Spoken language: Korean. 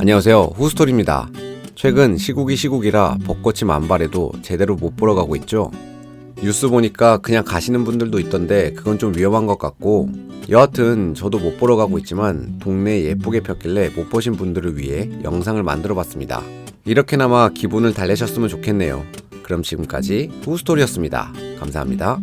안녕하세요. 후스토리입니다. 최근 시국이 시국이라 벚꽃이 만발해도 제대로 못 보러 가고 있죠. 뉴스 보니까 그냥 가시는 분들도 있던데 그건 좀 위험한 것 같고 여하튼 저도 못 보러 가고 있지만 동네에 예쁘게 폈길래 못 보신 분들을 위해 영상을 만들어 봤습니다. 이렇게나마 기분을 달래셨으면 좋겠네요. 그럼 지금까지 후스토리였습니다. 감사합니다.